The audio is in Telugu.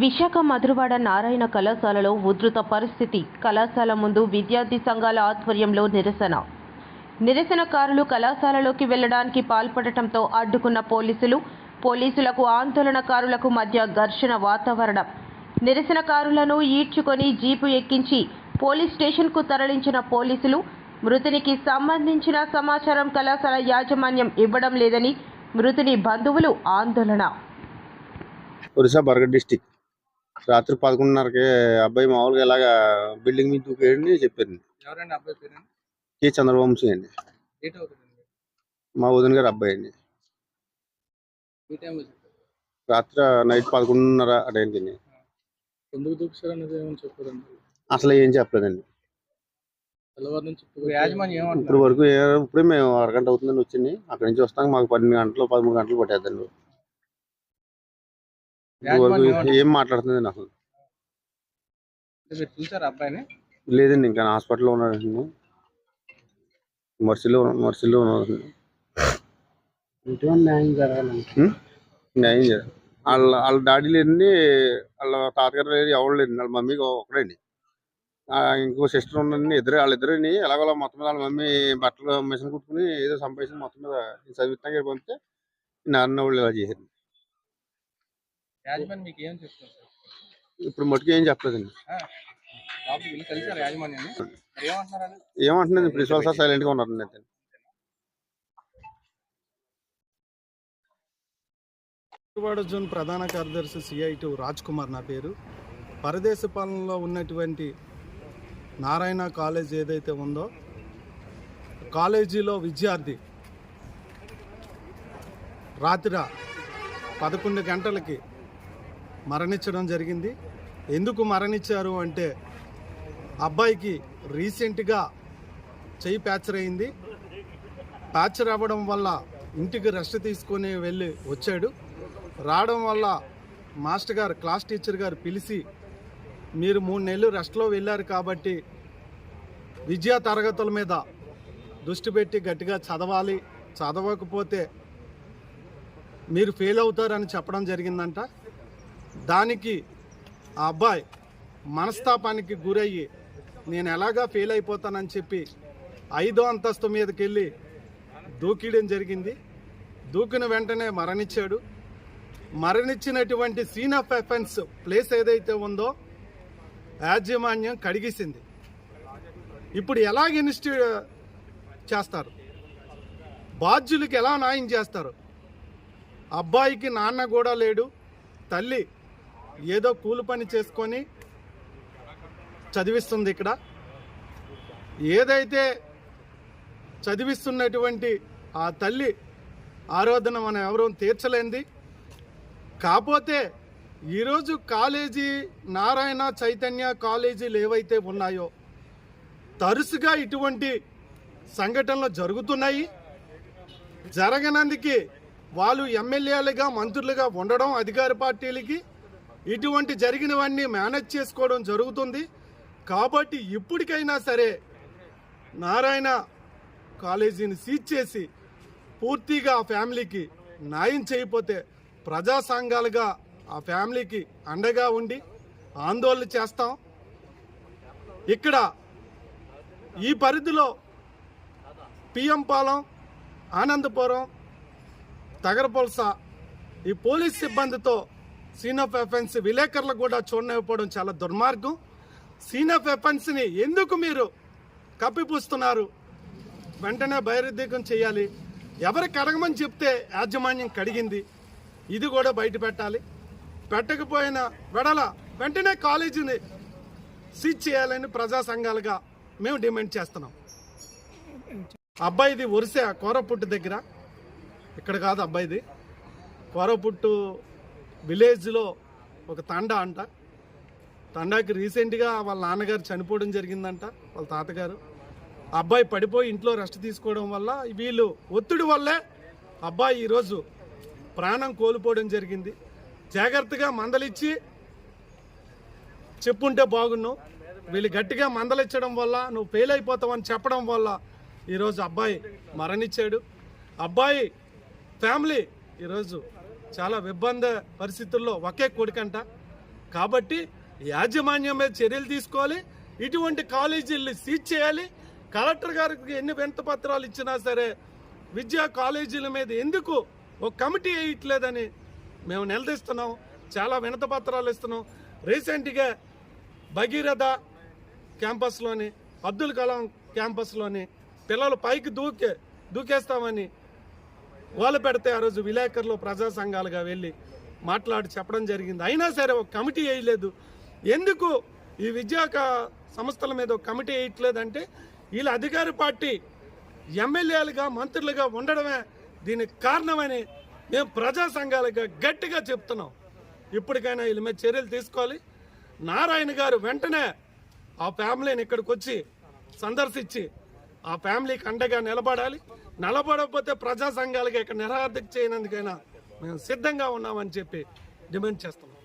విశాఖ మధురవాడ నారాయణ కళాశాలలో ఉధృత పరిస్థితి. కళాశాల ముందు విద్యార్థి సంఘాల ఆధ్వర్యంలో నిరసన. నిరసనకారులు కళాశాలలోకి వెళ్ళడానికి పాల్పడటంతో అడ్డుకున్న పోలీసులు పోలీసులకు ఆందోళనకారులకు మధ్య ఘర్షణ వాతావరణం. నిరసనకారులను ఈడ్చుకొని జీపు ఎక్కించి పోలీస్ స్టేషన్కు తరలించిన పోలీసులు మృతునికి సంబంధించిన సమాచారం కళాశాల యాజమాన్యం ఇవ్వడం లేదని మృతుని బంధువులు ఆందోళన. ఒరిస్సా బర్గర్ డిస్టిక్ రాత్రి పదకొండున్నరకి అబ్బాయి మామూలుగా ఇలాగా బిల్డింగ్ మీద దూకేయని చెప్పారు ఎవరండి అబ్బాయి పేరు కే చంద్రవంశీ అండి. మా వదిన గారు అబ్బాయి అండి. రాత్రి నైట్ పదకొండున్నర ఆ టైంకి అండి. ఎందుకు దూకుతారు అనేది ఏమని చెప్పారండి? అసలు ఏం చెప్పలేదండి. ఇప్పుడు వరకు ఇప్పుడే మేము అరగంట అవుతుందని వచ్చింది. అక్కడి నుంచి వస్తాం. మాకు పన్నెండు గంటలు పదమూడు గంటలు పట్టేద్దండి ఇప్పుడు వరకు యాజమాన్యం ఏమంటారు? ఏం మాట్లాడుతుంది నాకు? చూసారు అబ్బాయిని? లేదండి ఇంకా హాస్పిటల్లో ఉన్నాడండి మర్సిలో మర్సిలో ఉన్నాడండి న్యాయం జరగాలని ఉం? న్యాయం చేయాలి వాళ్ళ వాళ్ళ డాడీ లేదండి వాళ్ళ తాతగారు లేదు ఎవరు లేదండి వాళ్ళ మమ్మీ ఒకడండి ఆ, ఇంకో సిస్టర్ ఉండండి ఇద్దరు వాళ్ళిద్దరిని ఎలాగోలా మొత్తం మీద వాళ్ళ మమ్మీ బట్టలు మిషన్ కుట్టుకుని ఏదో సంపాదించి మొత్తం మీద. చదివిస్తానికి పంపితే నాన్న వాళ్ళు ఇలా చేశారు. యాజమాన్యం మీకు ఏం సార్? ఇప్పుడు మటుకు ఏం చెప్పలేదండి. లోపలికి వెళ్ళి కలిసారు యాజమాన్యాన్ని. మరి ఏమంటున్నారు అది? ఏమంటున్నది ప్రిన్సిపల్ సార్ సైలెంట్గా ఉన్నారండి అయితే. విజయవాడ జోన్ ప్రధాన కార్యదర్శి సిఐటి రాజ్ కుమార్ నా పేరు. పరదేశ పాలనలో ఉన్నటువంటి నారాయణ కాలేజ్ ఏదైతే ఉందో కాలేజీలో విద్యార్థి రాత్రి పదకొండు గంటలకి మరణించడం జరిగింది. ఎందుకు మరణించారు అంటే అబ్బాయికి రీసెంట్గా చెయ్యి ప్యాచర్ అయింది. ప్యాచర్ అవ్వడం వల్ల ఇంటికి రెస్ట్ తీసుకొని వెళ్ళి వచ్చాడు. రావడం వల్ల మాస్టర్ గారు క్లాస్ టీచర్ గారు పిలిచి మీరు మూడు నెలలు రెస్ట్లో వెళ్ళారు కాబట్టి విద్యా తరగతుల మీద దృష్టి పెట్టి గట్టిగా చదవాలి. చదవకపోతే మీరు ఫెయిల్ అవుతారని చెప్పడం జరిగిందంట. దానికి ఆ అబ్బాయి మనస్తాపానికి గురయ్యి నేను ఎలాగా ఫెయిల్ అయిపోతానని చెప్పి ఐదో అంతస్తు మీదకి వెళ్ళి దూకియడం జరిగింది. దూకిన వెంటనే మరణించాడు. మరణించినటువంటి సీన్ ఆఫ్ ఎఫెన్స్ ప్లేస్ ఏదైతే ఉందో యాజమాన్యం కడిగేసింది. ఇప్పుడు ఎలాగ ఇన్స్టి చేస్తారు? బాధ్యులకి ఎలా న్యాయం చేస్తారు? అబ్బాయికి నాన్న కూడా లేడు తల్లి ఏదో కూలి పని చేసుకొని చదివిస్తుంది ఇక్కడ. ఏదైతే చదివిస్తున్నటువంటి ఆ తల్లి ఆరాధన మనం ఎవరూ తీర్చలేంది. కాకపోతే ఈరోజు కాలేజీ నారాయణ చైతన్య కాలేజీలు ఏవైతే ఉన్నాయో తరచుగా ఇటువంటి సంఘటనలు జరుగుతున్నాయి. జరగనందుకు వాళ్ళు ఎమ్మెల్యేలుగా మంత్రులుగా ఉండడం అధికార పార్టీలకి ఇటువంటి జరిగినవన్నీ మేనేజ్ చేసుకోవడం జరుగుతుంది. కాబట్టి ఇప్పటికైనా సరే నారాయణ కాలేజీని సీజ్ చేసి పూర్తిగా ఆ ఫ్యామిలీకి న్యాయం చేయకపోతే ప్రజా సంఘాలుగా ఆ ఫ్యామిలీకి అండగా ఉండి ఆందోళన చేస్తాం. ఇక్కడ ఈ పరిధిలో పిఎం పాలెం ఆనందపురం తగరపొలస ఈ పోలీస్ సిబ్బందితో సీన్ ఆఫ్ ఎఫెన్స్ విలేకరులకు కూడా చూడనివ్వడం చాలా దుర్మార్గం. సీన్ ఆఫ్ ఎఫెన్స్ని ఎందుకు మీరు కప్పిపూస్తున్నారు? వెంటనే బహిర్గతం చేయాలి. ఎవరికి అడగమని చెప్తే యాజమాన్యం కడిగింది. ఇది కూడా బయట పెట్టాలి. పెట్టకపోయిన వెడల వెంటనే కాలేజీని సీజ్ చేయాలని ప్రజా సంఘాలుగా మేము డిమాండ్ చేస్తున్నాం. అబ్బాయిది ఒరిసే కోరపుట్టు దగ్గర. ఇక్కడ కాదు అబ్బాయిది. కోరపుట్టు విలేజ్లో ఒక తండా అంట. తండాకి రీసెంట్గా వాళ్ళ నాన్నగారు చనిపోవడం జరిగిందంట వాళ్ళ తాతగారు. అబ్బాయి పడిపోయి ఇంట్లో రెస్ట్ తీసుకోవడం వల్ల వీళ్ళు ఒత్తిడి వల్లే అబ్బాయి ఈరోజు ప్రాణం కోల్పోవడం జరిగింది. జాగ్రత్తగా మందలిచ్చి చెప్పుంటే బాగున్నావు వీళ్ళు గట్టిగా మందలిచ్చడం వల్ల నువ్వు ఫెయిల్ అయిపోతావని చెప్పడం వల్ల ఈరోజు అబ్బాయి మరణించాడు. అబ్బాయి ఫ్యామిలీ ఈరోజు చాలా ఇబ్బంది పరిస్థితుల్లో ఒకే కొడుకంట. కాబట్టి యాజమాన్యం మీద చర్యలు తీసుకోవాలి. ఇటువంటి కాలేజీలు సీజ్ చేయాలి. కలెక్టర్ గారికి ఎన్ని వింత పత్రాలు ఇచ్చినా సరే విద్యా కాలేజీల మీద ఎందుకు ఒక కమిటీ వేయట్లేదని మేము నిలదీస్తున్నాం. చాలా వినత పత్రాలు ఇస్తున్నాం. రీసెంట్గా భగీరథ క్యాంపస్లోని అబ్దుల్ కలాం క్యాంపస్లోని పిల్లలు పైకి దూకే దూకేస్తామని వాళ్ళు పెడితే ఆ రోజు విలేకరులు ప్రజా సంఘాలుగా వెళ్ళి మాట్లాడి చెప్పడం జరిగింది. అయినా సరే ఒక కమిటీ వేయలేదు. ఎందుకు ఈ విద్యా సంస్థల మీద ఒక కమిటీ వేయట్లేదంటే వీళ్ళ అధికార పార్టీ ఎమ్మెల్యేలుగా మంత్రులుగా ఉండడమే దీనికి కారణమని మేము ప్రజా సంఘాలుగా గట్టిగా చెప్తున్నాం. ఇప్పటికైనా వీళ్ళ మీద చర్యలు తీసుకోవాలి. నారాయణ గారు వెంటనే ఆ ఫ్యామిలీని ఇక్కడికి వచ్చి సందర్శించి ఆ ఫ్యామిలీకి అండగా నిలబడాలి. నిలబడకపోతే ప్రజా సంఘాలుగా ఇక్కడ నిరాధక చేయనందుకైనా మేము సిద్ధంగా ఉన్నామని చెప్పి డిమాండ్ చేస్తున్నాం.